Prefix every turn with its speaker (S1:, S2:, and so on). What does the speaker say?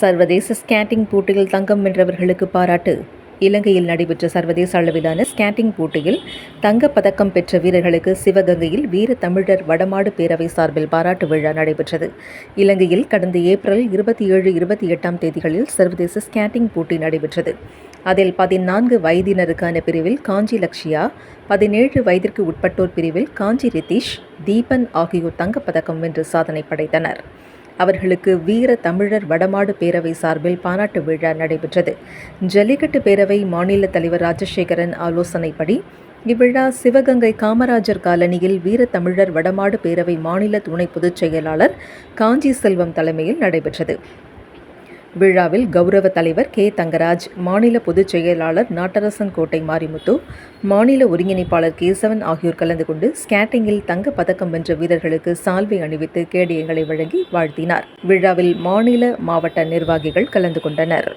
S1: சர்வதேச ஸ்கேட்டிங் போட்டியில் தங்கம் வென்றவர்களுக்கு பாராட்டு. இலங்கையில் நடைபெற்ற சர்வதேச அளவிலான ஸ்கேட்டிங் போட்டியில் தங்கப் பதக்கம் பெற்ற வீரர்களுக்கு சிவகங்கையில் வீர தமிழர் வடமாடு பேரவை சார்பில் பாராட்டு விழா நடைபெற்றது. இலங்கையில் கடந்த ஏப்ரல் இருபத்தி ஏழு இருபத்தி எட்டாம் தேதிகளில் சர்வதேச ஸ்கேட்டிங் போட்டி நடைபெற்றது. அதில் பதினான்கு வயதினருக்கான பிரிவில் காஞ்சி லக்ஷியா பதினேழு வயதிற்கு உட்பட்டோர் பிரிவில் காஞ்சி ரிதீஷ் தீபன் ஆகியோர் தங்கப்பதக்கம் வென்று சாதனை படைத்தனர். அவர்களுக்கு வீர தமிழர் வடமாடு பேரவை சார்பில் பாராட்டு விழா நடைபெற்றது. ஜல்லிக்கட்டு பேரவை மாநில தலைவர் ராஜசேகரன் ஆலோசனைப்படி இவ்விழா சிவகங்கை காமராஜர் காலனியில் வீர தமிழர் வடமாடு பேரவை மாநில துணை பொதுச் செயலாளர் காஞ்சி செல்வம் தலைமையில் நடைபெற்றது. விழாவில் கௌரவ தலைவர் கே. தங்கராஜ் மாநில பொதுச் செயலாளர் நாட்டரசன் கோட்டை மாரிமுத்து மாநில ஒருங்கிணைப்பாளர் கேசவன் ஆகியோர் கலந்து கொண்டு ஸ்கேட்டிங்கில் தங்கப் பதக்கம் வென்ற வீரர்களுக்கு சால்வை அணிவித்து கேடயங்களை வழங்கி வாழ்த்தினார். விழாவில் மாநில மாவட்ட நிர்வாகிகள் கலந்து கொண்டனர்.